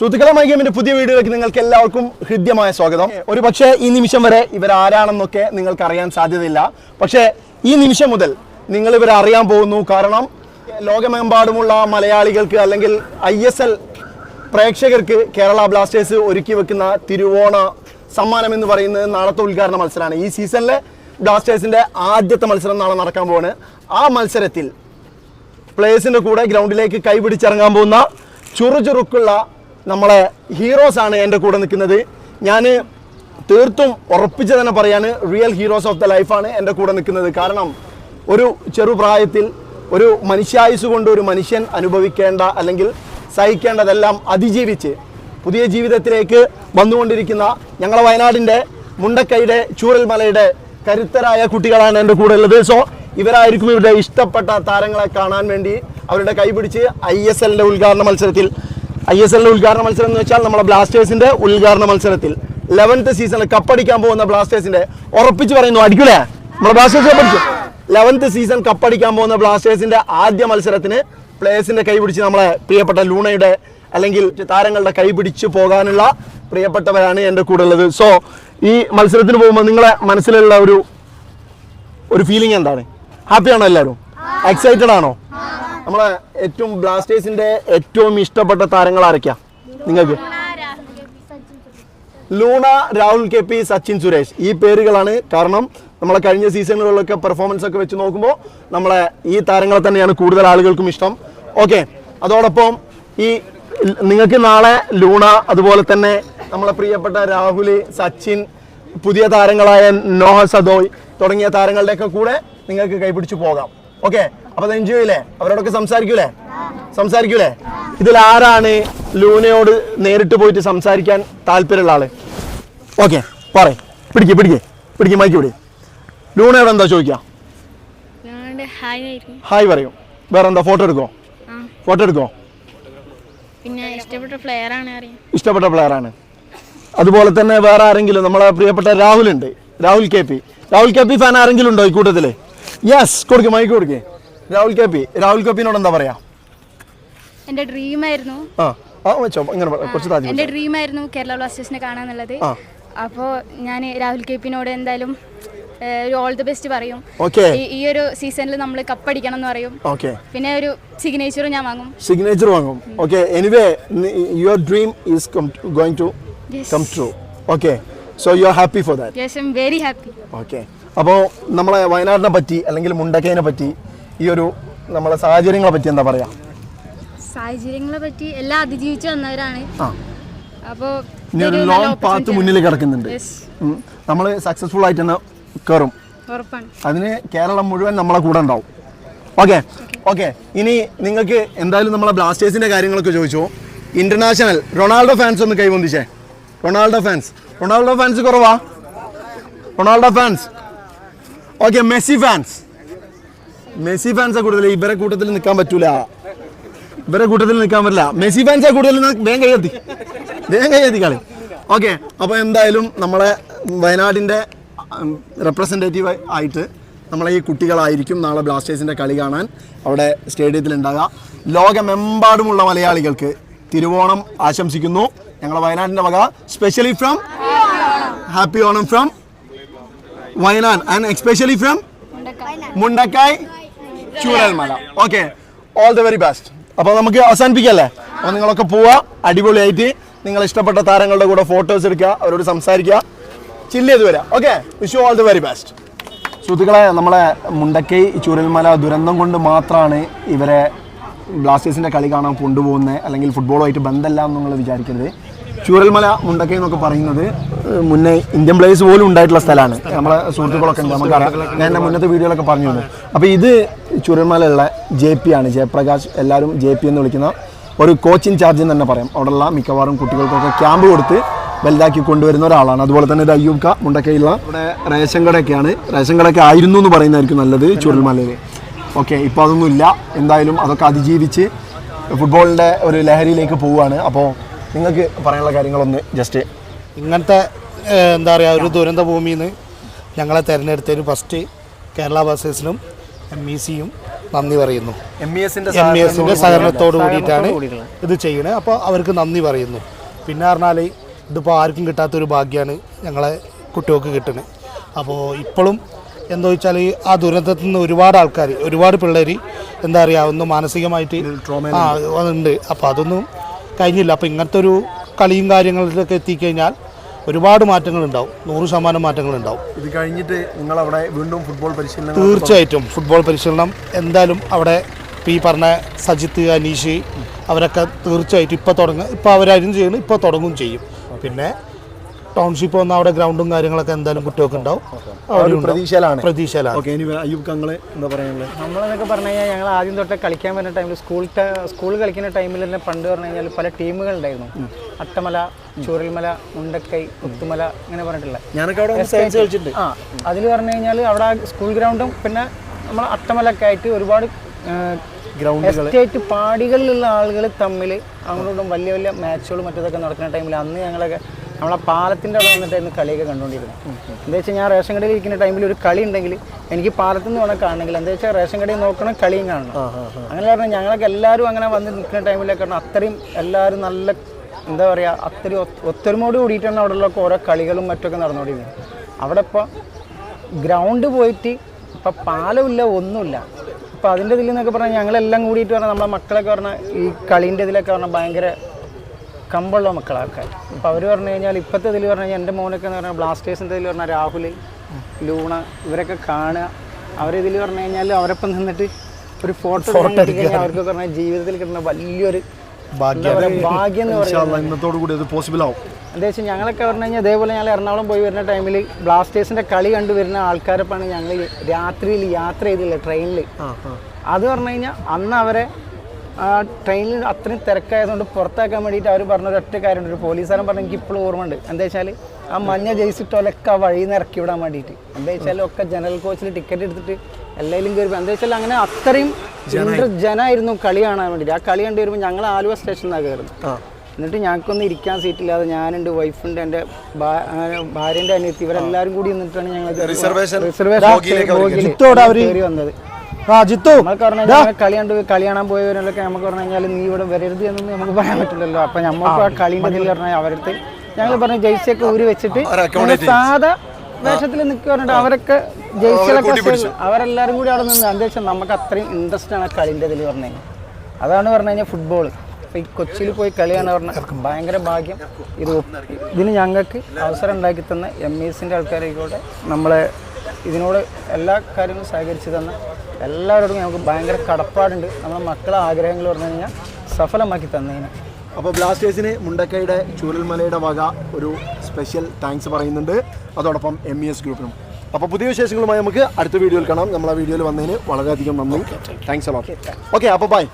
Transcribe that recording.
സുഹൃത്തുക്കളെ മൈ ഗെയിമിന്റെ പുതിയ വീഡിയോയിലേക്ക് നിങ്ങൾക്ക് എല്ലാവർക്കും ഹൃദ്യമായ സ്വാഗതം. ഒരു പക്ഷേ ഈ നിമിഷം വരെ ഇവരാരാണെന്നൊക്കെ നിങ്ങൾക്ക് അറിയാൻ സാധ്യതയില്ല. പക്ഷേ ഈ നിമിഷം മുതൽ നിങ്ങൾ ഇവരെ അറിയാൻ പോകുന്നു. കാരണം ലോകമെമ്പാടുമുള്ള മലയാളികൾക്ക് അല്ലെങ്കിൽ ഐ എസ് എൽ പ്രേക്ഷകർക്ക് കേരള ബ്ലാസ്റ്റേഴ്സ് ഒരുക്കി വെക്കുന്ന തിരുവോണ സമ്മാനം എന്ന് പറയുന്നത് നാളത്തെ ഉദ്ഘാടന മത്സരമാണ്. ഈ സീസണിലെ ബ്ലാസ്റ്റേഴ്സിന്റെ ആദ്യത്തെ മത്സരം നാളെ നടക്കാൻ പോവാണ്. ആ മത്സരത്തിൽ പ്ലേയേഴ്സിന്റെ കൂടെ ഗ്രൗണ്ടിലേക്ക് കൈപിടിച്ചിറങ്ങാൻ പോകുന്ന ചുറുചുറുക്കുള്ള നമ്മളെ ഹീറോസാണ് എന്റെ കൂടെ നിൽക്കുന്നത്. ഞാൻ തീർത്തും ഉറപ്പിച്ച് തന്നെ പറയാണ് റിയൽ ഹീറോസ് ഓഫ് ദ ലൈഫാണ് എന്റെ കൂടെ നിൽക്കുന്നത്. കാരണം ഒരു ചെറുപ്രായത്തിൽ ഒരു മനുഷ്യായുസ് കൊണ്ട് ഒരു മനുഷ്യൻ അനുഭവിക്കേണ്ട അല്ലെങ്കിൽ സഹിക്കേണ്ടതെല്ലാം അതിജീവിച്ച് പുതിയ ജീവിതത്തിലേക്ക് വന്നുകൊണ്ടിരിക്കുന്ന ഞങ്ങളെ വയനാടിന്റെ മുണ്ടക്കൈയുടെ ചൂരൽമലയുടെ കരുത്തരായ കുട്ടികളാണ് എന്റെ കൂടെ ഉള്ളത്. സോ ഇവരായിരിക്കും ഇവരുടെ ഇഷ്ടപ്പെട്ട താരങ്ങളെ കാണാൻ വേണ്ടി അവരുടെ കൈപിടിച്ച് ഐ എസ് എല്ലിന്റെ ഉദ്ഘാടന മത്സരത്തിൽ ഐ എസ് എല്ലിന്റെ ഉദ്ഘാടന മത്സരം എന്ന് വെച്ചാൽ നമ്മുടെ ബ്ലാസ്റ്റേഴ്സിന്റെ ഉദ്ഘാടന മത്സരത്തിൽ ലെവൻത്ത് സീസണിൽ കപ്പടിക്കാൻ പോകുന്ന ബ്ലാസ്റ്റേഴ്സിന്റെ ഉറപ്പിച്ച് പറയുന്നു അടിക്കൂലേ? നമ്മുടെ ബ്ലാസ്റ്റേഴ്സ് ലെവൻത്ത് സീസൺ കപ്പടിക്കാൻ പോകുന്ന ബ്ലാസ്റ്റേഴ്സിന്റെ ആദ്യ മത്സരത്തിന് കൈ പിടിച്ച് നമ്മളെ പ്രിയപ്പെട്ട ലൂണയുടെ അല്ലെങ്കിൽ താരങ്ങളുടെ കൈ കൈപിടിച്ച് പോകാനുള്ള പ്രിയപ്പെട്ടവരാണ് എന്റെ കൂടെ ഉള്ളത്. സോ ഈ മത്സരത്തിന് പോകുമ്പോൾ നിങ്ങളെ മനസ്സിലുള്ള ഒരു ഒരു ഫീലിംഗ് എന്താണ്? ഹാപ്പിയാണോ എല്ലാവരും? എക്സൈറ്റഡ് ആണോ? നമ്മളെ ഏറ്റവും ബ്ലാസ്റ്റേഴ്സിന്റെ ഏറ്റവും ഇഷ്ടപ്പെട്ട താരങ്ങൾ ആരൊക്കെയാ? നിങ്ങൾക്ക്? Luna Rahul K P Sachin Suresh. ഈ പേരുകളാണ് കാരണം നമ്മളെ കഴിഞ്ഞ സീസണുകളിലൊക്കെ പെർഫോമൻസ് ഒക്കെ വെച്ച് നോക്കുമ്പോൾ നമ്മളെ ഈ താരങ്ങളെ തന്നെയാണ് കൂടുതൽ ആളുകൾക്കും ഇഷ്ടം. ഓക്കെ അതോടൊപ്പം ഈ നിങ്ങൾക്ക് നാളെ ലൂണ അതുപോലെ തന്നെ നമ്മളെ പ്രിയപ്പെട്ട രാഹുൽ സച്ചിൻ പുതിയ താരങ്ങളായ നോഹ സദോയ് തുടങ്ങിയ താരങ്ങളുടെയൊക്കെ കൂടെ നിങ്ങൾക്ക് കൈപിടിച്ച് പോകാം. ഓക്കെ അപ്പൊ അത് എൻജോയ് ചെയ്യൂലേ? അവരോടൊക്കെ സംസാരിക്കൂലേ? സംസാരിക്കൂലേ? ഇതിൽ ആരാണ് ലൂനയോട് നേരിട്ട് പോയിട്ട് സംസാരിക്കാൻ താല്പര്യമുള്ള ആൾ? ഓക്കെ പറ പിടിക്കേ പിടിക്കേ. പിടിക്കേ മൈക്ക് പിടി ലൂണയോട് എന്താ ചോദിക്കാം? ഹായ് പറയൂ പറയും. വേറെ എന്താ ഫോട്ടോ എടുക്കോ ഫോട്ടോ എടുക്കോ പിന്നെ ഇഷ്ടപ്പെട്ട പ്ലെയർ ആണ് ഇഷ്ടപ്പെട്ട പ്ലെയർ ആണ്. അതുപോലെ തന്നെ വേറെ ആരെങ്കിലും? നമ്മളെ പ്രിയപ്പെട്ട രാഹുൽ ഉണ്ട്. Rahul K P. Rahul K P fan ആരെങ്കിലും ഉണ്ടോ ഈ കൂട്ടത്തിൽ? യെസ് കൊടുക്കേ മൈക്ക് കൊടുക്ക്. Rahul K P Rahul K പിന്നോട് എന്താ പറയാ? എന്റെ ഡ്രീം ആയിരുന്നു ആ ആ വെച്ചോ ഇങ്ങനെ പറ, കുറച്ച് താഴ്ത്തി എന്റെ ഡ്രീം ആയിരുന്നു കേരള ബ്ലാസ്റ്റേഴ്സിനെ കാണാന്നുള്ളത്. ആ. അപ്പോൾ ഞാൻ രാഹുൽ കെ പിന്നോട് എന്തായാലും ഓൾ ദി ബെസ്റ്റ് പറയും. ഓക്കെ. ഈ- ഈ ഒരു സീസണിൽ നമ്മൾ കപ്പടിക്കണം എന്ന് പറയും. ഓക്കെ. പിന്നെ ഒരു സിഗ്നേച്ചർ ഞാൻ വാങ്ങും. സിഗ്നേച്ചർ വാങ്ങും. Okay anyway your dream is going to Yes. Come true okay so you are happy for that yes I'm very happy okay അപ്പോൾ നമ്മളെ വയനാടിനെ പറ്റി അല്ലെങ്കിൽ മുണ്ടക്കയനെ പറ്റി ഈ ഒരു നമ്മളെ സാഹചര്യങ്ങളെ പറ്റി എന്താ പറയാ? സാഹചര്യങ്ങളെ പറ്റി എല്ലാം അതിജീവിച്ചു വന്നവരാണ്. അപ്പോ അപ്പോൾ ഇനി ഒരു ലോങ് പാത്ത് മുന്നിൽ കിടക്കുന്നുണ്ട്. നമ്മൾ സക്സസ്ഫുൾ ആയിട്ട് തന്നെ കയറും അതിന് കേരളം മുഴുവൻ നമ്മളെ കൂടെ ഉണ്ടാവും. ഓക്കെ ഓക്കെ ഇനി നിങ്ങൾക്ക് എന്തായാലും നമ്മളെ ബ്ലാസ്റ്റേഴ്സിന്റെ കാര്യങ്ങളൊക്കെ ചോദിച്ചു. ഇന്റർനാഷണൽ റൊണാൾഡോ ഫാൻസ് ഒന്ന് കൈവന്തിച്ചേ. റൊണാൾഡോ ഫാൻസ് റൊണാൾഡോ ഫാൻസ് കുറവാ. Ronaldo fans okay Messi fans Messi fans കൂടുതൽ. ഇവരെ കൂട്ടത്തിൽ നിൽക്കാൻ പറ്റൂല. ഇവരെ കൂട്ടത്തിൽ നിൽക്കാൻ പറ്റില്ല. മെസ്സി ഫാൻസാ കൂടുതൽ വേഗം കൈയെത്തി വേഗം കൈയെത്തി കളി. ഓക്കെ അപ്പോൾ എന്തായാലും നമ്മളെ വയനാടിന്റെ റെപ്രസെന്റേറ്റീവ് ആയിട്ട് നമ്മളെ ഈ കുട്ടികളായിരിക്കും നാളെ ബ്ലാസ്റ്റേഴ്സിന്റെ കളി കാണാൻ അവിടെ സ്റ്റേഡിയത്തിൽ ഉണ്ടാകുക ലോകമെമ്പാടുമുള്ള മലയാളികൾക്ക് തിരുവോണം ആശംസിക്കുന്നു. ഞങ്ങളെ വയനാടിന്റെ വക specially from happy Onam from Wayanad. And especially from Mundakkai. Chooralmala okay all the very best അപ്പോൾ നമുക്ക് അവസാനിപ്പിക്കല്ലേ? അപ്പോൾ നിങ്ങളൊക്കെ പോവുക അടിപൊളിയായിട്ട്. നിങ്ങൾ ഇഷ്ടപ്പെട്ട താരങ്ങളുടെ കൂടെ ഫോട്ടോസ് എടുക്കുക അവരോട് സംസാരിക്കുക. ചില്ല് ചെയ്ത് വരാം. Okay wish all the very best സുഹൃത്തുക്കളെ നമ്മളെ മുണ്ടക്കൈ ചൂരൽമല ദുരന്തം കൊണ്ട് മാത്രമാണ് ഇവരെ ബ്ലാസ്റ്റേഴ്സിന്റെ കളി കാണാൻ കൊണ്ടുപോകുന്നത്. അല്ലെങ്കിൽ ഫുട്ബോളുമായിട്ട് ബന്ധമില്ല എന്ന് നിങ്ങൾ വിചാരിക്കരുത്. ചൂരൽമല മുണ്ടക്കൈ എന്നൊക്കെ പറയുന്നത് മുന്നേ ഇന്ത്യൻ പ്ലേസ് പോലും ഉണ്ടായിട്ടുള്ള സ്ഥലമാണ്. നമ്മളെ സുഹൃത്തുക്കളൊക്കെ ഉണ്ട് നമുക്കറിയാം. ഞാൻ എന്റെ മുന്നത്തെ വീഡിയോയിലൊക്കെ തന്നു. അപ്പോൾ ഇത് ചുരൽമലയുള്ള ജെ പി ആണ്. ജയപ്രകാശ് എല്ലാവരും ജെ പി എന്ന് വിളിക്കുന്ന ഒരു കോച്ചിങ് ചാർജ് എന്ന് തന്നെ പറയാം. അവിടെയുള്ള മിക്കവാറും കുട്ടികൾക്കൊക്കെ ക്യാമ്പ് കൊടുത്ത് വലുതാക്കി കൊണ്ടുവരുന്ന ഒരാളാണ്. അതുപോലെ തന്നെ ഇത് അയ്യൂബ്ക മുണ്ടക്കയുള്ള ഇവിടെ റേഷൻ കടയൊക്കെയാണ്. റേഷൻ കടയൊക്കെ ആയിരുന്നു എന്ന് പറയുന്നതായിരിക്കും നല്ലത് ചുരൽമലയിൽ. ഓക്കെ ഇപ്പോൾ അതൊന്നും ഇല്ല. എന്തായാലും അതൊക്കെ അതിജീവിച്ച് ഫുട്ബോളിന്റെ ഒരു ലഹരിയിലേക്ക് പോവുകയാണ്. അപ്പോൾ നിങ്ങൾക്ക് പറയാനുള്ള കാര്യങ്ങളൊന്ന് ജസ്റ്റ് ഇങ്ങനത്തെ എന്താ പറയുക ഒരു ദുരന്ത ഭൂമിയിൽ നിന്ന് ഞങ്ങളെ തിരഞ്ഞെടുത്തതിന് ഫസ്റ്റ് കേരള ബസേഴ്സിനും എം ഇ സിയും നന്ദി പറയുന്നു. എം ഇ എസിന്റെ എം ഇ എസിന്റെ സഹകരണത്തോട് കൂടിയിട്ടാണ്. ഇത് ചെയ്യണേ. അപ്പോൾ അവർക്ക് നന്ദി പറയുന്നു. പിന്നെ പറഞ്ഞാൽ ഇതിപ്പോൾ ആർക്കും കിട്ടാത്തൊരു ഭാഗ്യമാണ് ഞങ്ങളെ കുട്ടികൾക്ക് കിട്ടുന്നത്. അപ്പോൾ ഇപ്പോഴും എന്താ വെച്ചാൽ ആ ദുരന്തത്തിൽ നിന്ന് ഒരുപാട് ആൾക്കാർ ഒരുപാട് പിള്ളേർ എന്താ പറയുക ഒന്ന് മാനസികമായിട്ട് ആ ഉണ്ട് അപ്പോൾ അതൊന്നും കഴിഞ്ഞില്ല. അപ്പോൾ ഇങ്ങനത്തെ ഒരു കളിയും കാര്യങ്ങളിലൊക്കെ എത്തിക്കഴിഞ്ഞാൽ ഒരുപാട് മാറ്റങ്ങളുണ്ടാവും. നൂറ് ശതമാനം മാറ്റങ്ങളുണ്ടാവും. ഇത് കഴിഞ്ഞിട്ട് നിങ്ങൾ അവിടെ വീണ്ടും ഫുട്ബോൾ പരിശീലനം തീർച്ചയായിട്ടും ഫുട്ബോൾ പരിശീലനം എന്തായാലും അവിടെ ഇപ്പോൾ ഈ പറഞ്ഞ സജിത്ത് അനീഷ് അവരൊക്കെ തീർച്ചയായിട്ടും ഇപ്പോൾ തുടങ്ങുക ഇപ്പോൾ അവരാരും ചെയ്യുന്നു ഇപ്പോൾ തുടങ്ങും ചെയ്യും. പിന്നെ ടൗൺഷിപ്പ് വന്ന അവിടെ ഗ്രൗണ്ടും കാര്യങ്ങളൊക്കെ എന്തായാലും കുട്ടികൾക്ക് ഉണ്ടാവും. അവിടെ. പ്രതീക്ഷയിലാണ്. നമ്മളെന്നൊക്കെ പറഞ്ഞു കഴിഞ്ഞാൽ ഞങ്ങൾ ആദ്യം തൊട്ട് കളിക്കാൻ വരുന്ന ടൈമിൽ സ്കൂൾ സ്കൂൾ കളിക്കുന്ന ടൈമിൽ തന്നെ പണ്ട് പറഞ്ഞു കഴിഞ്ഞാൽ പല ടീമുകൾ ഉണ്ടായിരുന്നു അട്ടമല ചൂരൽമല മുണ്ടക്കൈ കുത്തുമല അങ്ങനെ പറഞ്ഞിട്ടുള്ള. ഞാനൊക്കെ അവിടെ ആ അതിൽ പറഞ്ഞു കഴിഞ്ഞാൽ അവിടെ സ്കൂൾ ഗ്രൗണ്ടും പിന്നെ നമ്മൾ അട്ടമലൊക്കെ ആയിട്ട് ഒരുപാട് ഗ്രൗണ്ടുകൾ എസ്റ്റേറ്റ് പാടികളിലുള്ള ആളുകൾ തമ്മിൽ അങ്ങോട്ടും വലിയ വലിയ മാച്ചുകളും മറ്റതൊക്കെ നടക്കുന്ന ടൈമിൽ അന്ന് ഞങ്ങളൊക്കെ നമ്മളെ പാലത്തിന്റെ അവിടെ വന്നിട്ടായിരുന്നു കളിയൊക്കെ കണ്ടുകൊണ്ടിരുന്നത് എന്താ വെച്ചാൽ ഞാൻ റേഷൻ കടയിൽ ഇരിക്കുന്ന ടൈമിൽ ഒരു കളി ഉണ്ടെങ്കിൽ എനിക്ക് പാലത്തിൽ നിന്ന് വേണം കാണണമെങ്കിൽ. എന്താ വെച്ചാൽ റേഷൻ കടയിൽ നോക്കണം കളിയും കാണണം. അങ്ങനെ പറഞ്ഞാൽ ഞങ്ങളൊക്കെ എല്ലാവരും അങ്ങനെ വന്ന് നിൽക്കുന്ന ടൈമിലൊക്കെ പറഞ്ഞാൽ അത്രയും എല്ലാവരും നല്ല എന്താ പറയുക അത്രയും ഒത്ത് ഒത്തൊരുമോട് കൂടിയിട്ടാണ് അവിടെ ഉള്ള ഓരോ കളികളും മറ്റൊക്കെ നടന്നുകൊണ്ടിരുന്നത്. അവിടെ ഇപ്പോൾ ഗ്രൗണ്ട് പോയിട്ട് ഇപ്പം പാലമില്ല ഒന്നുമില്ല. അപ്പോൾ അതിന്റെ ഇതിൽ നിന്നൊക്കെ പറഞ്ഞാൽ ഞങ്ങളെല്ലാം കൂടിയിട്ട് പറഞ്ഞാൽ നമ്മളെ മക്കളൊക്കെ പറഞ്ഞാൽ ഈ കളീന്റെ ഇതിലൊക്കെ പറഞ്ഞാൽ ഭയങ്കര കമ്പുള്ള മക്കളൊക്കെ അപ്പോൾ അവർ പറഞ്ഞു കഴിഞ്ഞാൽ ഇപ്പോഴത്തെ ഇതിൽ പറഞ്ഞു കഴിഞ്ഞാൽ എന്റെ മോനൊക്കെ എന്ന് പറഞ്ഞാൽ ബ്ലാസ്റ്റേഴ്സിന്റെ ഇതിൽ പറഞ്ഞാൽ രാഹുൽ ലൂണ ഇവരൊക്കെ കാണുക. അവരിതിൽ പറഞ്ഞു കഴിഞ്ഞാൽ അവരൊപ്പം നിന്നിട്ട് ഒരു ഫോട്ടോ കഴിഞ്ഞാൽ അവർക്ക് പറഞ്ഞാൽ ജീവിതത്തിൽ കിട്ടുന്ന വലിയൊരു ഭാഗ്യം. എന്ന് പറയുന്നത്. ഇന്നത്തോടു കൂടി അത് പോസിബിൾ ആവും. എന്താ വെച്ചാൽ ഞങ്ങളൊക്കെ പറഞ്ഞു കഴിഞ്ഞാൽ അതേപോലെ ഞങ്ങൾ എറണാകുളം പോയി വരുന്ന ടൈമിൽ ബ്ലാസ്റ്റേഴ്സിന്റെ കളി കണ്ടു വരുന്ന ആൾക്കാരെപ്പാണ് ഞങ്ങൾ രാത്രിയിൽ യാത്ര ചെയ്തില്ല ട്രെയിനിൽ അത് പറഞ്ഞു കഴിഞ്ഞാൽ അന്ന് അവരെ ആ ട്രെയിനിൽ അത്രയും തിരക്കായതുകൊണ്ട് പുറത്താക്കാൻ വേണ്ടിയിട്ട് അവർ പറഞ്ഞ ഒരൊറ്റ കാര്യമുണ്ട്. ഒരു പോലീസുകാരൻ പറഞ്ഞ എനിക്ക് ഇപ്പോഴും ഓർമ്മയുണ്ട്. എന്താ വെച്ചാൽ ആ മഞ്ഞ ജയിച്ചിട്ടോലൊക്കെ ആ വഴിയിൽ നിന്ന് ഇറക്കി വിടാൻ വേണ്ടിയിട്ട്. എന്താ വെച്ചാൽ ഒക്കെ ജനറൽ കോച്ചിൽ ടിക്കറ്റ് എടുത്തിട്ട് എല്ലാവരും കയറി എന്താ വെച്ചാൽ അങ്ങനെ അത്രയും ജനായിരുന്നു കളി കാണാൻ വേണ്ടിയിട്ട്. ആ കളി കണ്ടു വരുമ്പോൾ ഞങ്ങൾ ആലുവ സ്റ്റേഷനിലാണ് കയറുന്നത് എന്നിട്ട് ഞങ്ങൾക്കൊന്നും ഇരിക്കാൻ സീറ്റില്ലാതെ ഞാനുണ്ട് വൈഫുണ്ട് എന്റെ ഭാര്യന്റെ അനിയത്തി ഇവരെല്ലാവരും കൂടി നിന്നിട്ടാണ് ഞങ്ങൾ റിസർവേഷൻ റിസർവേഷൻ ബോഗിയിലേക്ക് കയറി വന്നത്. ആ ജിത്തു. കളി കണ്ട് കളി കാണാൻ പോയവരൊക്കെ നമുക്ക് പറഞ്ഞു കഴിഞ്ഞാൽ നീ ഇവിടെ വരരുത് എന്നൊന്നും നമുക്ക് പറയാൻ പറ്റില്ലല്ലോ. അപ്പൊ നമുക്ക് ആ കളീന്റെ ഇതിൽ പറഞ്ഞാൽ അവരടുത്ത് ഞങ്ങൾ പറഞ്ഞു ജയിച്ചൊക്കെ ഊരി വെച്ചിട്ട് സാധാ വേഷത്തിൽ നിൽക്കുക പറഞ്ഞിട്ട് അവരൊക്കെ ജയിച്ചതൊക്കെ അവരെല്ലാരും കൂടി അവിടെ നിന്ന് എന്താ വെച്ചാൽ നമുക്ക് അത്രയും ഇൻട്രസ്റ്റ് ആണ് കളിന്റെ ഇതിൽ പറഞ്ഞു കഴിഞ്ഞാൽ അതാണ് പറഞ്ഞു കഴിഞ്ഞാൽ ഫുട്ബോൾ അപ്പോൾ ഈ കൊച്ചിയിൽ പോയി കളിയാണ് പറഞ്ഞാൽ ഭയങ്കര ഭാഗ്യം. ഇത് ഇതിന് ഞങ്ങൾക്ക് അവസരം ഉണ്ടാക്കി തന്ന എം ഇ എസിന്റെ കൂടെ നമ്മളെ ഇതിനോട് എല്ലാ കാര്യങ്ങളും സഹകരിച്ചു തന്ന എല്ലാവരോടും നമുക്ക് ഭയങ്കര കടപ്പാടുണ്ട്. നമ്മുടെ മക്കളെ ആഗ്രഹങ്ങൾ പറഞ്ഞു കഴിഞ്ഞാൽ സഫലമാക്കി തന്നതിന് അപ്പോൾ ബ്ലാസ്റ്റേഴ്സിന് മുണ്ടക്കയുടെ ചൂരൽമലയുടെ വക ഒരു സ്പെഷ്യൽ താങ്ക്സ് പറയുന്നുണ്ട്. അതോടൊപ്പം എം ഇ എസ് ഗ്രൂപ്പിനും അപ്പോൾ പുതിയ വിശേഷങ്ങളുമായി നമുക്ക് അടുത്ത വീഡിയോയിൽ കാണാം. നമ്മൾ ആ വീഡിയോയിൽ വന്നതിന് വളരെയധികം നന്ദി. താങ്ക്സ് അലോട്ട് ഓക്കെ അപ്പോൾ ബൈ